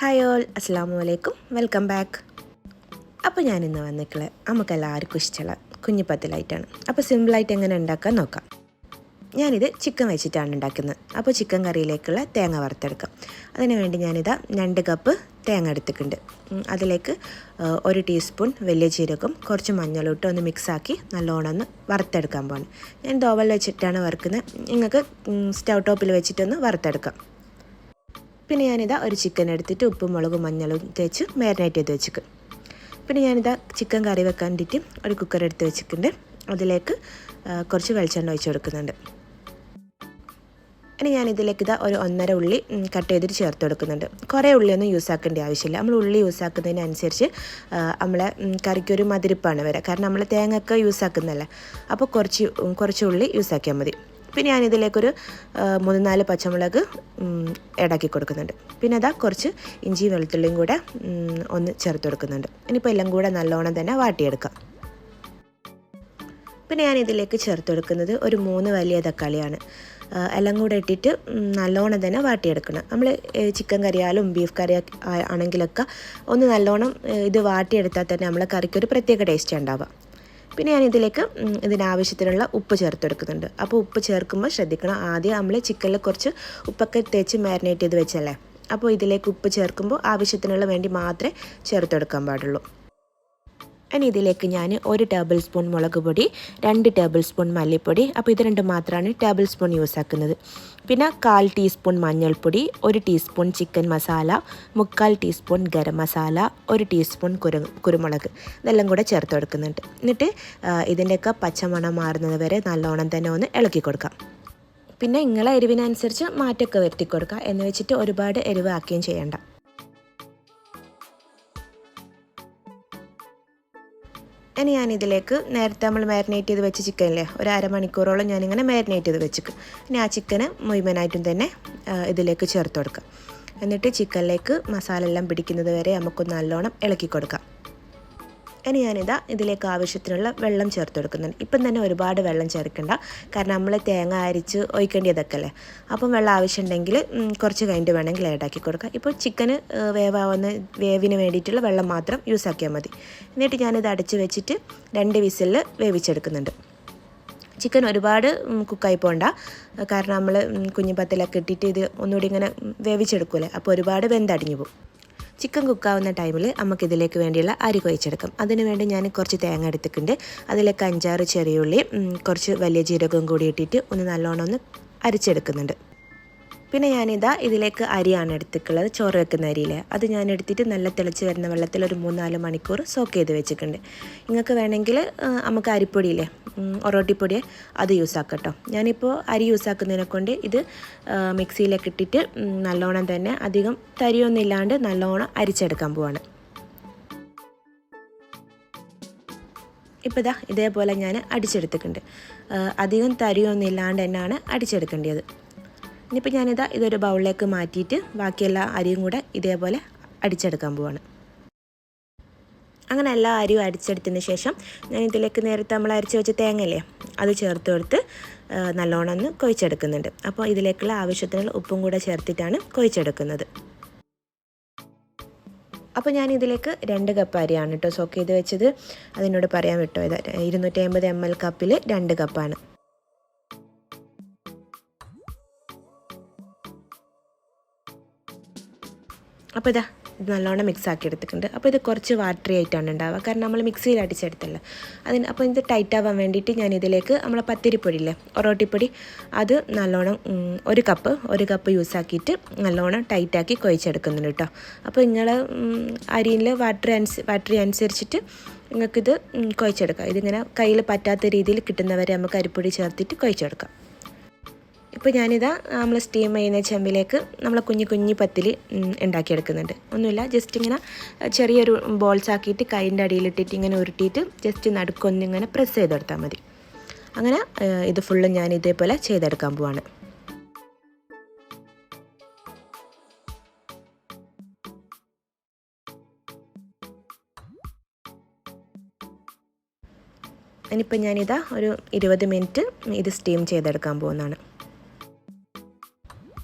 Hi all അസ്സാം വലൈക്കും welcome back അപ്പോൾ ഞാൻ ഇന്ന് വന്നിട്ടുള്ള നമുക്ക് എല്ലാവർക്കും ഇഷ്ടമുള്ള കുഞ്ഞിപ്പത്തിലായിട്ടാണ്. അപ്പോൾ സിമ്പിളായിട്ട് എങ്ങനെ ഉണ്ടാക്കാൻ നോക്കാം. ഞാനിത് ചിക്കൻ വെച്ചിട്ടാണ് ഉണ്ടാക്കുന്നത്. അപ്പോൾ ചിക്കൻ കറിയിലേക്കുള്ള തേങ്ങ വറുത്തെടുക്കാം. അതിന് വേണ്ടി ഞാനിതാ രണ്ട് കപ്പ് തേങ്ങ എടുത്തിട്ടുണ്ട്. അതിലേക്ക് ഒരു ടീസ്പൂൺ വലിയ ജീരകം കുറച്ച് മഞ്ഞളിട്ട് ഒന്ന് മിക്സാക്കി നല്ലോണം ഒന്ന് വറുത്തെടുക്കാൻ പോകണം ഞാൻ ദോവൽ വെച്ചിട്ടാണ് വറുക്കുന്നത്. നിങ്ങൾക്ക് സ്റ്റൗ ടോപ്പിൽ വെച്ചിട്ടൊന്ന് വറുത്തെടുക്കാം. പിന്നെ ഞാനിതാ ഒരു ചിക്കൻ എടുത്തിട്ട് ഉപ്പും മുളകും മഞ്ഞളും തേച്ച് മാരിനേറ്റ് ചെയ്ത് വെച്ചിക്കും. പിന്നെ ഞാനിതാ ചിക്കൻ കറി വെക്കാൻ വേണ്ടിയിട്ട് ഒരു കുക്കർ എടുത്ത് വെച്ചിട്ടുണ്ട് അതിലേക്ക് കുറച്ച് വെളിച്ചെണ്ണ ഒഴിച്ച് കൊടുക്കുന്നുണ്ട്. ഇനി ഞാനിതിലേക്ക് ഇതാ ഒരു ഒന്നര ഉള്ളി കട്ട് ചെയ്തിട്ട് ചേർത്ത് കൊടുക്കുന്നുണ്ട്. കുറേ ഉള്ളിയൊന്നും യൂസ് ആക്കേണ്ട ആവശ്യമില്ല. നമ്മൾ ഉള്ളി യൂസ് ആക്കുന്നതിനനുസരിച്ച് നമ്മളെ കറിക്കൊരു മതിരിപ്പാണ് വരിക കാരണം നമ്മൾ തേങ്ങയൊക്കെ യൂസ് ആക്കുന്നതല്ലേ? അപ്പോൾ കുറച്ച് കുറച്ച് ഉള്ളി യൂസ് ആക്കിയാൽ മതി. പിന്നെ ഞാൻ ഇതിലേക്കൊരു മൂന്ന് നാല് പച്ചമുളക് ഇടാക്കി കൊടുക്കുന്നുണ്ട്. പിന്നെ അതാ കുറച്ച് ഇഞ്ചി വെളുത്തുള്ളിയും കൂടെ ഒന്ന് ചേർത്ത് കൊടുക്കുന്നുണ്ട്. ഇനിയിപ്പോൾ എല്ലാം കൂടെ നല്ലോണം തന്നെ വാട്ടിയെടുക്കാം. പിന്നെ ഞാൻ ഇതിലേക്ക് ചേർത്ത് കൊടുക്കുന്നത് ഒരു മൂന്ന് വലിയ തക്കാളിയാണ്. എല്ലാം കൂടെ ഇട്ടിട്ട് നല്ലോണം തന്നെ വാട്ടിയെടുക്കണം. നമ്മൾ ചിക്കൻ കറിയാലും ബീഫ് കറി ആണെങ്കിലൊക്കെ ഒന്ന് നല്ലോണം ഇത് വാട്ടിയെടുത്താൽ തന്നെ നമ്മളെ കറിക്ക് ഒരു പ്രത്യേക ടേസ്റ്റ് ഉണ്ടാവുക പിന്നെ ഞാൻ ഇതിലേക്ക് ഇതിനാവശ്യത്തിനുള്ള ഉപ്പ് ചേർത്തെടുക്കുന്നുണ്ട്. അപ്പോൾ ഉപ്പ് ചേർക്കുമ്പോൾ ശ്രദ്ധിക്കണം ആദ്യം നമ്മൾ ചിക്കനിൽ കുറച്ച് ഉപ്പൊക്കെ തേച്ച് മാരിനേറ്റ് ചെയ്ത് വെച്ചല്ലേ? അപ്പോൾ ഇതിലേക്ക് ഉപ്പ് ചേർക്കുമ്പോൾ ആവശ്യത്തിനുള്ള വേണ്ടി മാത്രമേ ചേർത്തെടുക്കാൻ പാടുള്ളൂ. ഇനി ഇതിലേക്ക് ഞാൻ ഒരു ടേബിൾ സ്പൂൺ മുളക് പൊടി രണ്ട് ടേബിൾ സ്പൂൺ മല്ലിപ്പൊടി. അപ്പോൾ ഇത് രണ്ടും മാത്രമാണ് ടേബിൾ സ്പൂൺ യൂസ് ആക്കുന്നത്. പിന്നെ കാൽ ടീസ്പൂൺ മഞ്ഞൾപ്പൊടി ഒരു ടീസ്പൂൺ ചിക്കൻ മസാല മുക്കാൽ ടീസ്പൂൺ ഗരം മസാല ഒരു ടീസ്പൂൺ കുരു കുരുമുളക്. ഇതെല്ലാം കൂടെ ചേർത്ത് കൊടുക്കുന്നുണ്ട്. എന്നിട്ട് ഇതിന്റെയൊക്കെ പച്ചമണം മാറുന്നത് വരെ നല്ലോണം തന്നെ ഒന്ന് ഇളക്കി കൊടുക്കാം. പിന്നെ നിങ്ങളെ എരിവിനനുസരിച്ച് മാറ്റമൊക്കെ വരുത്തി കൊടുക്കുക എന്ന് വെച്ചിട്ട് ഒരുപാട് എരിവ് ആക്കുകയും ചെയ്യണ്ട. ഇനി ഞാനിതിലേക്ക് നേരത്തെ നമ്മൾ മാരിനേറ്റ് ചെയ്ത് വെച്ച ചിക്കനില്ലേ ഒരു അരമണിക്കൂറോളം ഞാനിങ്ങനെ മാരിനേറ്റ് ചെയ്ത് വെച്ചേക്കും. ഇനി ആ ചിക്കന് മുഴുവനായിട്ടും തന്നെ ഇതിലേക്ക് ചേർത്ത് കൊടുക്കാം. എന്നിട്ട് ചിക്കനിലേക്ക് മസാല എല്ലാം പിടിക്കുന്നത് വരെ നമുക്ക് നല്ലോണം ഇളക്കി കൊടുക്കാം. ഇനി ഞാനിതാ ഇതിലേക്ക് ആവശ്യത്തിനുള്ള വെള്ളം ചേർത്ത് കൊടുക്കുന്നുണ്ട് ഇപ്പം തന്നെ ഒരുപാട് വെള്ളം ചേർക്കണ്ട. കാരണം നമ്മൾ തേങ്ങ അരിച്ച് ഒഴിക്കേണ്ടതൊക്കെ അല്ലേ? അപ്പം വെള്ളം ആവശ്യമുണ്ടെങ്കിൽ കുറച്ച് കഴിഞ്ഞിട്ട് വേണമെങ്കിൽ ആഡാക്കി കൊടുക്കാം. ഇപ്പോൾ ചിക്കന് വേവാവുന്ന വേവിന് വേണ്ടിയിട്ടുള്ള വെള്ളം മാത്രം യൂസ് ആക്കിയാൽ മതി. എന്നിട്ട് ഞാനിത് അടച്ച് വെച്ചിട്ട് രണ്ട് വിസിലിൽ വേവിച്ചെടുക്കുന്നുണ്ട്. ചിക്കൻ ഒരുപാട് കുക്കായി പോകണ്ട കാരണം നമ്മൾ കുഞ്ഞിപ്പത്തിലൊക്കെ ഇട്ടിട്ട് ഇത് ഒന്നുകൂടി ഇങ്ങനെ വേവിച്ചെടുക്കൂലേ അപ്പോൾ ഒരുപാട് വെന്തടിഞ്ഞു പോകും. ചിക്കൻ കുക്കാവുന്ന ടൈമിൽ നമുക്ക് ഇതിലേക്ക് വേണ്ടിയുള്ള അരി കൊഴിച്ചെടുക്കാം. അതിനുവേണ്ടി ഞാൻ കുറച്ച് തേങ്ങ എടുത്തിട്ടുണ്ട്. അതിലേക്ക് അഞ്ചാറ് ചെറിയുള്ളി കുറച്ച് വലിയ ജീരകവും കൂടി ഇട്ടിട്ട് ഒന്ന് നല്ലോണം ഒന്ന് അരിച്ചെടുക്കുന്നുണ്ട്. പിന്നെ ഞാനിതാ ഇതിലേക്ക് അരിയാണ് എടുത്തിട്ടുള്ളത് ചോറ് വെക്കുന്ന അരിയിലെ. അത് ഞാൻ എടുത്തിട്ട് നല്ല തിളച്ച് വരുന്ന വെള്ളത്തിൽ ഒരു മൂന്നാൽ മണിക്കൂർ സോക്ക് ചെയ്ത് വെച്ചിട്ടുണ്ട്. നിങ്ങൾക്ക് വേണമെങ്കിൽ നമുക്ക് അരിപ്പൊടിയില്ലേ ഒറോട്ടിപ്പൊടി അത് യൂസാക്കാം കേട്ടോ ഞാനിപ്പോൾ അരി യൂസാക്കുന്നതിനെ കൊണ്ട് ഇത് മിക്സിയിലൊക്കെ ഇട്ടിട്ട് നല്ലോണം തന്നെ അധികം തരിയൊന്നും ഇല്ലാണ്ട് നല്ലോണം അരിച്ചെടുക്കാൻ പോവാണ്. ഇപ്പോൾ ഇതാ ഇതേപോലെ ഞാൻ അടിച്ചെടുത്തിട്ടുണ്ട്. അധികം തരിയൊന്നും ഇല്ലാണ്ട് തന്നെയാണ് അടിച്ചെടുക്കേണ്ടത് ഇനിയിപ്പോൾ ഞാനിതാ ഇതൊരു ബൗളിലേക്ക് മാറ്റിയിട്ട് ബാക്കിയെല്ലാ അരിയും കൂടെ ഇതേപോലെ അടിച്ചെടുക്കാൻ പോവാണ്. അങ്ങനെ എല്ലാ അരിയും അരിച്ചെടുത്തതിന് ശേഷം ഞാൻ ഇതിലേക്ക് നേരത്തെ നമ്മൾ അരിച്ച് വെച്ച തേങ്ങയില്ലേ അത് ചേർത്ത് കൊടുത്ത് നല്ലോണം ഒന്ന് കൊഴിച്ചെടുക്കുന്നുണ്ട്. അപ്പോൾ ഇതിലേക്കുള്ള ആവശ്യത്തിനുള്ള ഉപ്പും കൂടെ ചേർത്തിട്ടാണ് കൊഴിച്ചെടുക്കുന്നത്. അപ്പോൾ ഞാൻ ഇതിലേക്ക് രണ്ട് കപ്പ് അരിയാണ് കേട്ടോ സോക്ക് ചെയ്ത് വെച്ചത്. അതിനോട് പറയാൻ വിട്ടോ ഇത് ഇരുന്നൂറ്റി അമ്പത് എം എൽ കപ്പിൽ രണ്ട് കപ്പാണ്. അപ്പോൾ ഇതാ ഇത് നല്ലോണം മിക്സ് ആക്കി എടുത്തിട്ടുണ്ട്. അപ്പോൾ ഇത് കുറച്ച് വാട്ടറി ആയിട്ടാണ് ഉണ്ടാവുക. കാരണം നമ്മൾ മിക്സിയിൽ അടിച്ചെടുത്തല്ലോ. അതിന് അപ്പോൾ ഇത് ടൈറ്റ് ആവാൻ വേണ്ടിയിട്ട് ഞാൻ ഇതിലേക്ക് നമ്മളെ പത്തിരിപ്പൊടിയില്ലേ ഒറോട്ടിപ്പൊടി അത് നല്ലോണം ഒരു കപ്പ് ഒരു കപ്പ് യൂസ് ആക്കിയിട്ട് നല്ലോണം ടൈറ്റാക്കി കുഴച്ചെടുക്കുന്നുണ്ട് കേട്ടോ. അപ്പോൾ നിങ്ങൾ അരിയിൽ വാട്ടർ അനുസ വാട്ടറി അനുസരിച്ചിട്ട് നിങ്ങൾക്കിത് കുഴച്ചെടുക്കാം. ഇതിങ്ങനെ കയ്യിൽ പറ്റാത്ത രീതിയിൽ കിട്ടുന്നവരെ നമുക്ക് അരിപ്പൊടി ചേർത്തിട്ട് കുഴച്ചെടുക്കാം. ഇപ്പോൾ ഞാനിതാ നമ്മൾ സ്റ്റീം ചെയ്യുന്ന ചെമ്പിലേക്ക് നമ്മൾ കുഞ്ഞു കുഞ്ഞു പത്തിൽ ഉണ്ടാക്കിയെടുക്കുന്നുണ്ട്. ഒന്നുമില്ല ജസ്റ്റ് ഇങ്ങനെ ചെറിയൊരു ബോൾസ് ആക്കിയിട്ട് കൈന്റെ അടിയിലിട്ടിട്ട് ഇങ്ങനെ ഉരുട്ടിയിട്ട് ജസ്റ്റ് നടുക്കൊന്നിങ്ങനെ പ്രസ് ചെയ്തെടുത്താൽ മതി. അങ്ങനെ ഇത് ഫുള്ളും ഞാൻ ഇതേപോലെ ചെയ്തെടുക്കാൻ പോവാണ്. ഇനിയിപ്പോൾ ഞാനിതാ ഒരു ഇരുപത് മിനിറ്റ് ഇത് സ്റ്റീം ചെയ്തെടുക്കാൻ പോകുന്നതാണ്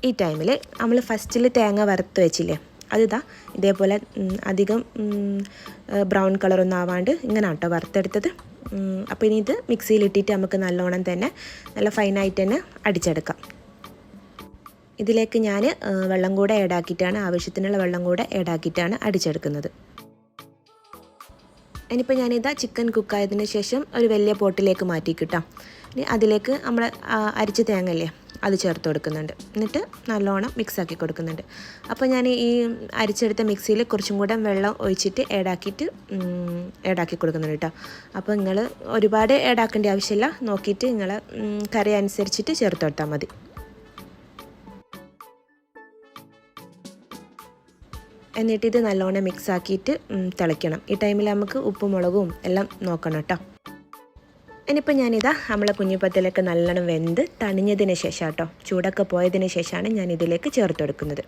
ഈ ടൈമിൽ നമ്മൾ ഫസ്റ്റിൽ തേങ്ങ വറുത്ത് വെച്ചില്ലേ അതിതാ ഇതേപോലെ അധികം ബ്രൗൺ കളറൊന്നും ആവാണ്ട് ഇങ്ങനെ കേട്ടോ വറുത്തെടുത്തത് അപ്പോൾ ഇനി ഇത് മിക്സിയിൽ ഇട്ടിട്ട് നമുക്ക് നല്ലോണം തന്നെ നല്ല ഫൈനായിട്ട് തന്നെ അടിച്ചെടുക്കാം. ഇതിലേക്ക് ഞാൻ വെള്ളം കൂടെ ഏടാക്കിയിട്ടാണ് ആവശ്യത്തിനുള്ള വെള്ളം കൂടെ ഏടാക്കിയിട്ടാണ് അടിച്ചെടുക്കുന്നത്. ഇനിയിപ്പോൾ ഞാനിതാ ചിക്കൻ കുക്കായതിന് ശേഷം ഒരു വലിയ പോട്ടിലേക്ക് മാറ്റി കിട്ടാം ഇനി അതിലേക്ക് നമ്മൾ അരിച്ച തേങ്ങല്ലേ അത് ചേർത്ത് കൊടുക്കുന്നുണ്ട്. എന്നിട്ട് നല്ലോണം മിക്സാക്കി കൊടുക്കുന്നുണ്ട്. അപ്പോൾ ഞാൻ ഈ അരിച്ചെടുത്ത മിക്സിയിൽ കുറച്ചും കൂടെ വെള്ളം ഒഴിച്ചിട്ട് ഏടാക്കിയിട്ട് ഏടാക്കി കൊടുക്കുന്നുണ്ട് കേട്ടോ. അപ്പോൾ നിങ്ങൾ ഒരുപാട് ഏടാക്കേണ്ട ആവശ്യമില്ല. നോക്കിയിട്ട് നിങ്ങൾ കറി അനുസരിച്ചിട്ട് ചേർത്ത് കൊടുത്താൽ മതി. എന്നിട്ട് ഇത് നല്ലോണം മിക്സാക്കിയിട്ട് തിളയ്ക്കണം. ഈ ടൈമിൽ നമുക്ക് ഉപ്പും മുളകും എല്ലാം നോക്കണം കേട്ടോ. ഇനിയിപ്പോൾ ഞാനിതാ നമ്മളെ കുഞ്ഞിപ്പത്തിലൊക്കെ നല്ലോണം വെന്ത് തണിഞ്ഞതിന് ശേഷം കേട്ടോ ചൂടൊക്കെ പോയതിന് ശേഷമാണ് ഞാൻ ഇതിലേക്ക് ചേർത്ത് കൊടുക്കുന്നത്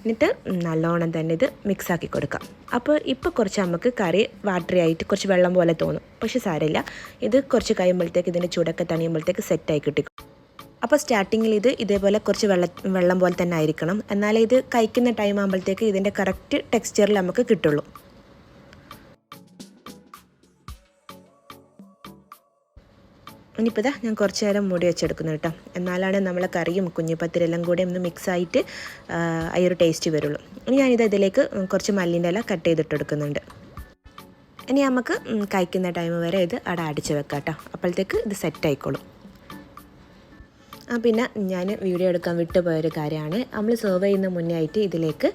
എന്നിട്ട് നല്ലോണം തന്നെ ഇത് മിക്സാക്കി കൊടുക്കാം. അപ്പോൾ ഇപ്പോൾ കുറച്ച് നമുക്ക് കറി വാട്ടറി ആയിട്ട് കുറച്ച് വെള്ളം പോലെ തോന്നും. പക്ഷേ സാരമില്ല. ഇത് കുറച്ച് കഴിയുമ്പോഴത്തേക്ക് ഇതിന്റെ ചൂടൊക്കെ തണിയുമ്പോഴത്തേക്ക് സെറ്റായി കിട്ടിക്കും അപ്പോൾ സ്റ്റാർട്ടിങ്ങിൽ ഇത് ഇതേപോലെ കുറച്ച് വെള്ള വെള്ളം പോലെ തന്നെ ആയിരിക്കണം. എന്നാലേ ഇത് കഴിക്കുന്ന ടൈം ആകുമ്പോഴത്തേക്ക് ഇതിന്റെ കറക്റ്റ് ടെക്സ്ചറിൽ നമുക്ക് കിട്ടുള്ളൂ. ഇനിയിപ്പോൾ ഇതാ ഞാൻ കുറച്ച് നേരം മൂടി വെച്ചെടുക്കുന്നു കേട്ടോ. എന്നാലാണ് നമ്മളെ കറിയും കുഞ്ഞിപ്പത്തിരെല്ലാം കൂടി ഒന്ന് മിക്സ് ആയിട്ട് ആ, ആ ഒരു ടേസ്റ്റ് വരുള്ളൂ. ഇനി ഞാനിത് ഇതിലേക്ക് കുറച്ച് മല്ലിന്റെ ഇല കട്ട് ചെയ്തിട്ടെടുക്കുന്നുണ്ട്. ഇനി നമുക്ക് കഴിക്കുന്ന ടൈം വരെ ഇത് അവിടെ അടിച്ച് വെക്കാം കേട്ടോ. അപ്പോഴത്തേക്ക് ഇത് സെറ്റ് ആയിക്കോളും. പിന്നെ ഞാൻ വീഡിയോ എടുക്കാൻ വിട്ടുപോയൊരു കാര്യമാണ്. നമ്മൾ സെർവ് ചെയ്യുന്ന മുന്നേ ആയിട്ട് ഇതിലേക്ക്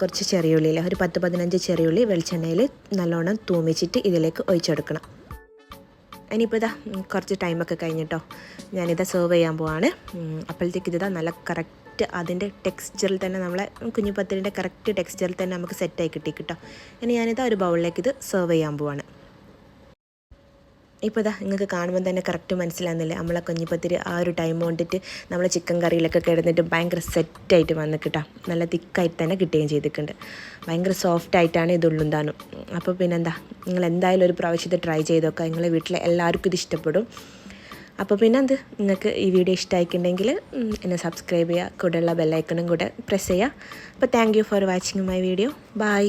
കുറച്ച് ചെറിയുള്ളിയിൽ ഒരു പത്ത് പതിനഞ്ച് ചെറിയുള്ളി വെളിച്ചെണ്ണയിൽ നല്ലോണം തൂമിച്ചിട്ട് ഇതിലേക്ക് ഒഴിച്ചെടുക്കണം. ഇനിയിപ്പോൾ ഇതാ കുറച്ച് ടൈമൊക്കെ കഴിഞ്ഞിട്ടോ. ഞാനിത് സെർവ് ചെയ്യാൻ പോവാണ്. അപ്പോഴത്തേക്ക് ഇതാ നല്ല കറക്റ്റ് അതിന്റെ ടെക്സ്ചറിൽ തന്നെ നമ്മളെ കുഞ്ഞിപ്പത്തിരിന്റെ കറക്റ്റ് ടെക്സ്ചറിൽ തന്നെ നമുക്ക് സെറ്റായി കിട്ടി കേട്ടോ. ഇനി ഞാനിതാ ഒരു ബൗളിലേക്ക് ഇത് സെർവ് ചെയ്യാൻ പോവാണ്. ഇപ്പോൾ ഇതാ നിങ്ങൾക്ക് കാണുമ്പോൾ തന്നെ കറക്റ്റ് മനസ്സിലാകുന്നില്ലേ നമ്മളെ കുഞ്ഞിപ്പത്തിരി ആ ഒരു ടൈം കൊണ്ടിട്ട് നമ്മൾ ചിക്കൻ കറിയിലൊക്കെ കിടന്നിട്ട് ഭയങ്കര സെറ്റായിട്ട് വന്ന് കിട്ടാം നല്ല തിക്കായിട്ട് തന്നെ കിട്ടുകയും ചെയ്തിട്ടുണ്ട്. ഭയങ്കര സോഫ്റ്റ് ആയിട്ടാണ് ഇതുള്ളും താനും അപ്പോൾ പിന്നെന്താ? നിങ്ങൾ എന്തായാലും ഒരു പ്രാവശ്യം ഇത് ട്രൈ ചെയ്ത് നോക്കുക നിങ്ങളെ വീട്ടിലെ എല്ലാവർക്കും ഇത് ഇഷ്ടപ്പെടും. അപ്പോൾ പിന്നെ എന്ത് നിങ്ങൾക്ക് ഈ വീഡിയോ ഇഷ്ടമായിട്ടുണ്ടെങ്കിൽ എന്നെ സബ്സ്ക്രൈബ് ചെയ്യുക. കൂടെയുള്ള ബെല്ലൈക്കണും കൂടെ പ്രസ് ചെയ്യുക. അപ്പോൾ thank you for watching my video bye